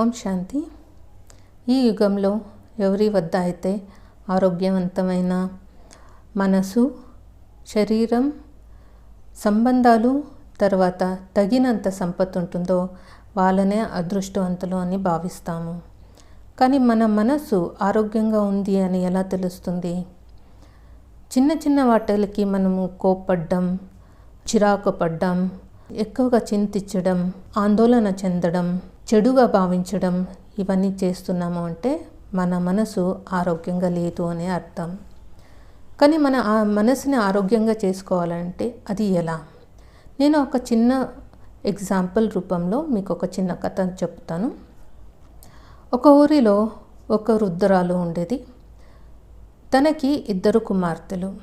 ఓం శాంతి. ఈ యుగంలో ఎవరి వద్ద అయితే ఆరోగ్యవంతమైన మనసు శరీరం సంబంధాలు తర్వాత తగినంత సంపత్ ఉంటుందో వాళ్ళనే అదృష్టవంతులు అని భావిస్తాము. కానీ మన మనసు ఆరోగ్యంగా ఉంది అని ఎలా తెలుస్తుంది? చిన్న చిన్న వాటిలకి మనము కోప్పడ్డం చిరాకు పడ్డం ఎక్కువగా చింతించడం ఆందోళన చెందడం చెడుగా భావించడం ఇవన్నీ చేస్తున్నాము అంటే మన మనసు ఆరోగ్యంగా లేదు అని అర్థం. కానీ మన ఆ మనసుని ఆరోగ్యంగా చేసుకోవాలంటే అది ఎలా? నేను ఒక చిన్న ఎగ్జాంపుల్ రూపంలో మీకు ఒక చిన్న కథ చెప్తాను. ఒక ఊరిలో ఒక వృద్ధురాలు ఉండేది. తనకి ఇద్దరు కుమార్తెలు.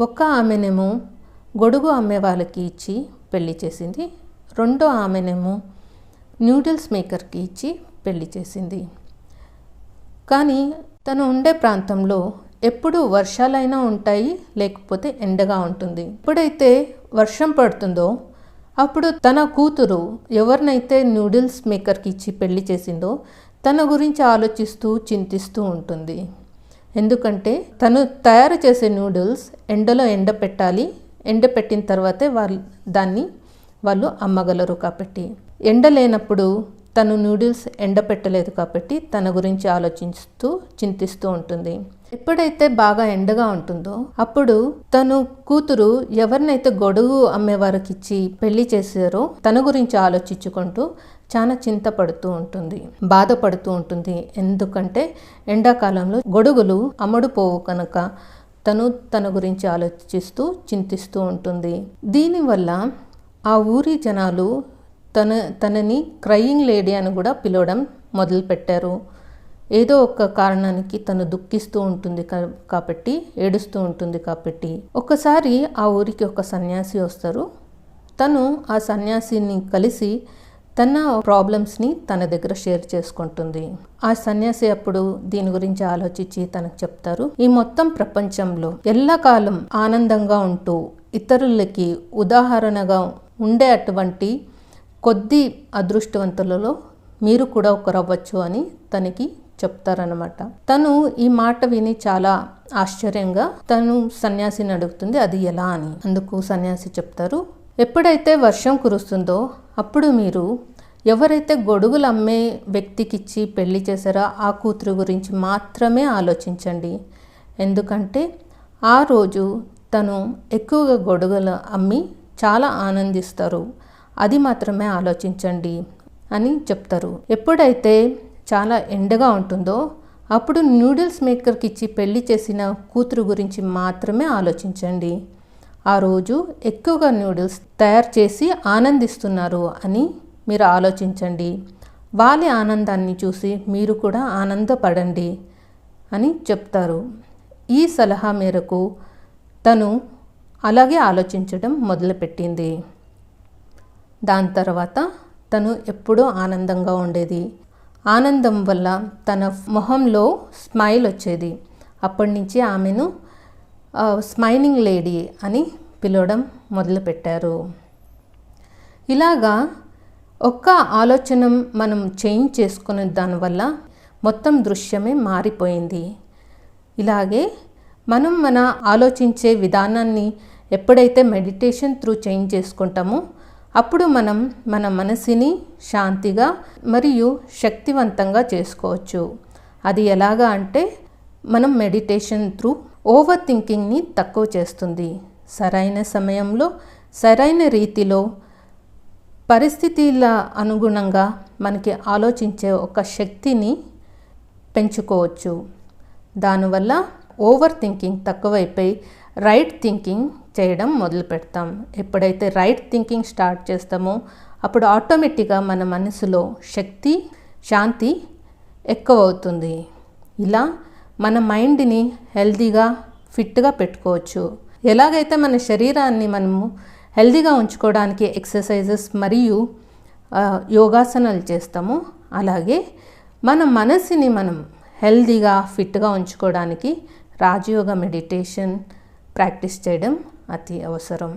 ఒక ఆమెనేమో గొడుగు అమ్మే వాళ్ళకి ఇచ్చి పెళ్ళి చేసింది. రెండో ఆమెనేమో న్యూడిల్స్ మేకర్కి ఇచ్చి పెళ్ళి చేసింది. కానీ తను ఉండే ప్రాంతంలో ఎప్పుడు వర్షాలైనా ఉంటాయి లేకపోతే ఎండగా ఉంటుంది. ఎప్పుడైతే వర్షం పడుతుందో అప్పుడు తన కూతురు ఎవరినైతే నూడిల్స్ మేకర్కి ఇచ్చి పెళ్ళి చేసిందో తన గురించి ఆలోచిస్తూ చింతిస్తూ ఉంటుంది. ఎందుకంటే తను తయారు చేసే నూడిల్స్ ఎండలో ఎండ పెట్టాలి ఎండ పెట్టిన తర్వాతే వాళ్ళు దాన్ని వాళ్ళు అమ్మగలరు కాబట్టి. ఎండ లేనప్పుడు తను నూడిల్స్ ఎండపెట్టలేదు కాబట్టి తన గురించి ఆలోచిస్తూ చింతిస్తూ ఉంటుంది. ఎప్పుడైతే బాగా ఎండగా ఉంటుందో అప్పుడు తను కూతురు ఎవరినైతే గొడుగు అమ్మేవారికి ఇచ్చి పెళ్ళి చేశారో తన గురించి ఆలోచించుకుంటూ చాలా చింతపడుతూ ఉంటుంది బాధపడుతూ ఉంటుంది. ఎందుకంటే ఎండాకాలంలో గొడుగులు అమ్ముడుపోవు కనుక తను తన గురించి ఆలోచిస్తూ చింతిస్తూ ఉంటుంది. దీనివల్ల ఆ ఊరి జనాలు తన తనని క్రయింగ్ లేడీ అని కూడా పిలవడం మొదలుపెట్టారు. ఏదో ఒక కారణానికి తను దుఃఖిస్తూ ఉంటుంది కాబట్టి ఏడుస్తూ ఉంటుంది కాబట్టి. ఒకసారి ఆ ఊరికి ఒక సన్యాసి వస్తారు. తను ఆ సన్యాసిని కలిసి తన ప్రాబ్లమ్స్ని తన దగ్గర షేర్ చేసుకుంటుంది. ఆ సన్యాసి అప్పుడు దీని గురించి ఆలోచించి తనకు చెప్తారు. ఈ మొత్తం ప్రపంచంలో ఎల్లకాలం ఆనందంగా ఉంటూ ఇతరులకి ఉదాహరణగా ఉండే అటువంటి కొద్ది అదృష్టవంతులలో మీరు కూడా ఒకరవ్వచ్చు అని తనకి చెప్తారనమాట తను ఈ మాట విని చాలా ఆశ్చర్యంగా తను సన్యాసిని అడుగుతుంది అది ఎలా అని. అందుకు సన్యాసి చెప్తారు ఎప్పుడైతే వర్షం కురుస్తుందో అప్పుడు మీరు ఎవరైతే గొడుగులు అమ్మే వ్యక్తికిచ్చి పెళ్ళి చేశారో ఆ కూతురు గురించి మాత్రమే ఆలోచించండి. ఎందుకంటే ఆ రోజు తను ఎక్కువగా గొడుగులు అమ్మి చాలా ఆనందిస్తారు. అది మాత్రమే ఆలోచించండి అని చెప్తారు. ఎప్పుడైతే చాలా ఎండగా ఉంటుందో అప్పుడు నూడిల్స్ మేకర్కి ఇచ్చి పెళ్ళి చేసిన కూతురు గురించి మాత్రమే ఆలోచించండి. ఆ రోజు ఎక్కువగా నూడిల్స్ తయారు చేసి ఆనందిస్తున్నారు అని మీరు ఆలోచించండి. వాళ్ళ ఆనందాన్ని చూసి మీరు కూడా ఆనందపడండి అని చెప్తారు. ఈ సలహా మేరకు తను అలాగే ఆలోచించడం మొదలుపెట్టింది. దాని తర్వాత తను ఎప్పుడూ ఆనందంగా ఉండేది. ఆనందం వల్ల తన మొహంలో స్మైల్ వచ్చేది. అప్పటి నుంచి ఆమెను స్మైలింగ్ లేడీ అని పిలవడం మొదలుపెట్టారు. ఇలాగా ఒక్క ఆలోచన మనం చేంజ్ చేసుకునే దానివల్ల మొత్తం దృశ్యమే మారిపోయింది. ఇలాగే మనం మన ఆలోచించే విధానాన్ని ఎప్పుడైతే మెడిటేషన్ త్రూ చేంజ్ చేసుకుంటామో అప్పుడు మనం మన మనసుని శాంతిగా మరియు శక్తివంతంగా చేసుకోవచ్చు. అది ఎలాగా అంటే మనం మెడిటేషన్ త్రూ ఓవర్ థింకింగ్ని తక్కువ చేస్తుంది. సరైన సమయంలో సరైన రీతిలో పరిస్థితుల అనుగుణంగా మనకి ఆలోచించే ఒక శక్తిని పెంచుకోవచ్చు. దానివల్ల ఓవర్ థింకింగ్ తక్కువైపోయి రైట్ థింకింగ్ చేయడం మొదలు పెడతాం. ఎప్పుడైతే రైట్ థింకింగ్ స్టార్ట్ చేస్తామో అప్పుడు ఆటోమేటిక్గా మన మనసులో శక్తి శాంతి ఎక్కువ అవుతుంది ఇలా మన మైండ్ని హెల్తీగా ఫిట్గా పెట్టుకోవచ్చు. ఎలాగైతే మన శరీరాన్ని మనము హెల్తీగా ఉంచుకోవడానికి ఎక్సర్సైజెస్ మరియు యోగాసనాలు చేస్తామో అలాగే మన మనసుని మనం హెల్తీగా ఫిట్గా ఉంచుకోవడానికి రాజయోగ మెడిటేషన్ ప్రాక్టీస్ చేయడం అతి అవసరం.